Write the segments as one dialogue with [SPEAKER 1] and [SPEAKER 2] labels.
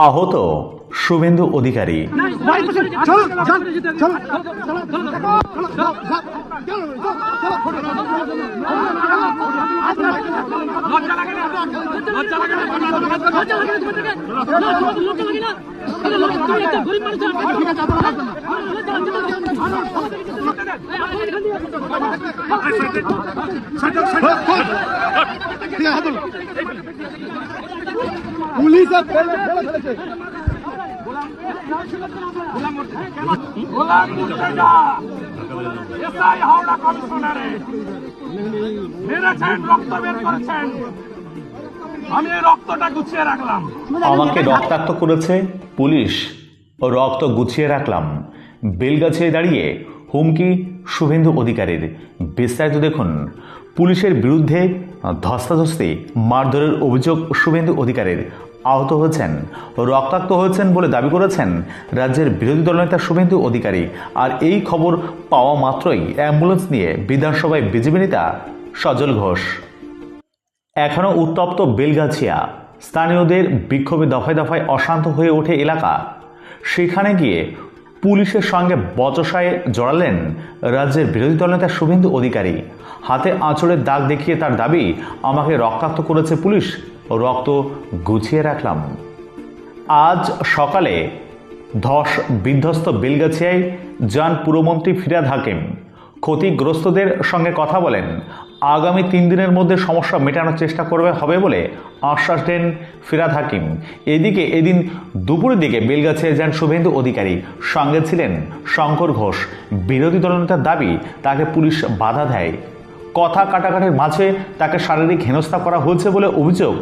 [SPEAKER 1] আহত শুভেন্দু অধিকারী
[SPEAKER 2] পুলিশ ফেলে ফেলে ফেলেছে
[SPEAKER 3] গোলাম মুর্তজা এসআই হাওড়া কমিশনারে। মেরেছেন রক্ত বের করেছেন। আমি রক্তটা গুছিয়ে রাখলাম।
[SPEAKER 1] আমাকে রক্তাক্ত করেছে পুলিশ। ও রক্ত গুছিয়ে রাখলাম। বেলগাছে দাঁড়িয়ে হুমকি শুভেন্দু অধিকারীর। বিস্তারিত দেখুন। পুলিশের বিরুদ্ধে ধস্তাধস্তি মারধরের অভিযোগ শুভেন্দু অধিকারীর। আহত হয়েছেন, রক্তাক্ত হয়েছেন বলে দাবি করেছেন রাজ্যের বিরোধী দলনেতা শুভেন্দু অধিকারী। আর এই খবর পাওয়া মাত্রই অ্যাম্বুলেন্স নিয়ে বিধানসভায় বিজেপি নেতা সজল ঘোষ। এখনও উত্তপ্ত বেলগাছিয়া, স্থানীয়দের বিক্ষোভে দফায় দফায় অশান্ত হয়ে ওঠে এলাকা। সেখানে গিয়ে পুলিশের সঙ্গে বচসায় জড়ালেন রাজ্যের বিরোধী দলনেতা শুভেন্দু অধিকারী। হাতে আঁচড়ের দাগ দেখিয়ে তার দাবি, আমাকে রক্তাক্ত করেছে পুলিশ রক্ত গুছিয়ে রাখলাম। আজ সকালে ধস বিধ্বস্ত বেলগাছিয়ায় যান পুরমন্ত্রী ফিরাদ হাকিম ক্ষতিগ্রস্তদের সঙ্গে কথা বলেন। আগামী তিন দিনের মধ্যে সমস্যা মেটানোর চেষ্টা করবে, হবে বলে আশ্বাস দেন ফিরাদ হাকিম। এদিকে এদিন দুপুরের দিকে বেলগাছিয়ায় যান শুভেন্দু অধিকারী। সঙ্গে ছিলেন শঙ্কর ঘোষ। বিরোধী দলনেতার দাবি, তাকে পুলিশ বাধা দেয়। কথা কাটাকাটির মাঝে তাকে শারীরিক হেনস্থা করা হয়েছে বলে অভিযোগ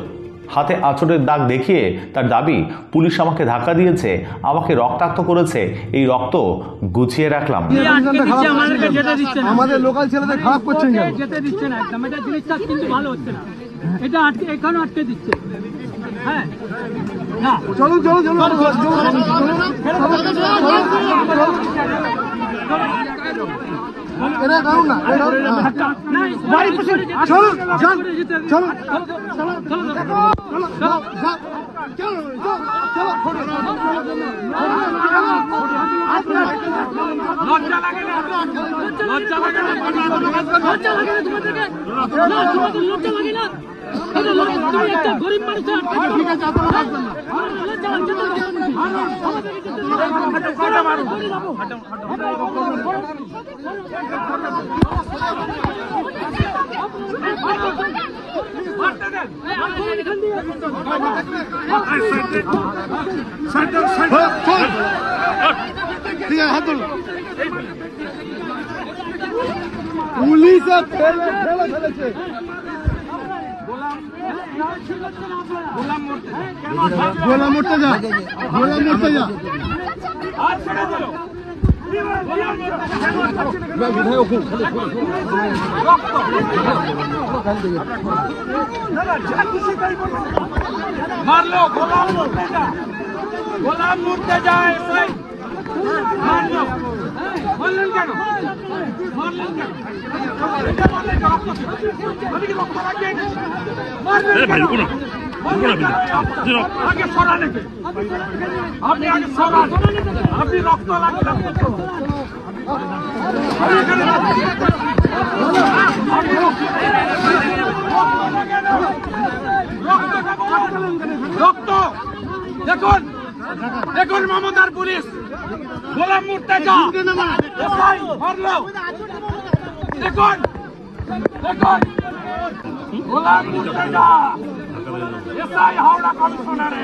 [SPEAKER 1] হাতে আঁচড়ের দাগ দেখিয়ে তার দাবি পুলিশ আমাকে ধাক্কা দিয়েছে আমাকে রক্তাক্ত করেছে এই রক্ত গুছিয়ে রাখলাম
[SPEAKER 2] আমাদের লোকাল ছেলেদের খারাপ করছেন
[SPEAKER 3] যেতে দিচ্ছে না একদম এটা জিনিসটা কিন্তু ভালো হচ্ছে না এটা আটকে এখানেও আটকে দিচ্ছে হ্যাঁ না
[SPEAKER 2] না।
[SPEAKER 3] বাড়ি পাশে
[SPEAKER 2] চলুন যান
[SPEAKER 3] চলো চলো লজ্জা লাগে না? লজ্জা লাগে না লজ্জা লাগে না তোমাদেরকে না লজ্জা লাগে না তুমি একটা গরিব মানুষ লজ্জা লাগছে না
[SPEAKER 2] ঠিক আছে হাত ধরুন পুলিশ ফেলে ফেলে ফেলেছে গোলা মরতে যা গোলা
[SPEAKER 3] মারলো গোলাম মুর্তে যা গোলাম মুর্তে এসআই মারলো মারলেন কেন মারলেন কেন এটা মারলেন কেন? রক্ত ছিল। আমি কি রক্ত রাখি মারলেন কেন? রক্ত দেখুন দেখুন মমতার পুলিশ গোলাম মুর্তেজা দেখুন দেখুন গোলাম এসআই হাওড়া কমিশনারে।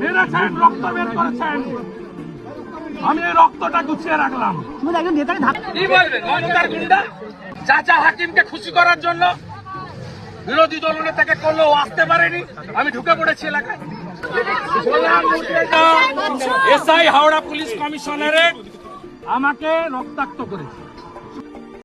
[SPEAKER 3] মেরেছেন রক্ত বের করেছেন। আমি এই রক্তটা গুছিয়ে রাখলাম। চাচা হাকিমকে খুশি করার জন্য বিরোধী দল নেতাকে করলেও আসতে পারেনি। আমি ঢুকে পড়েছি এলাকায়। এসআই হাওড়া পুলিশ কমিশনারের আমাকে রক্তাক্ত করেছে।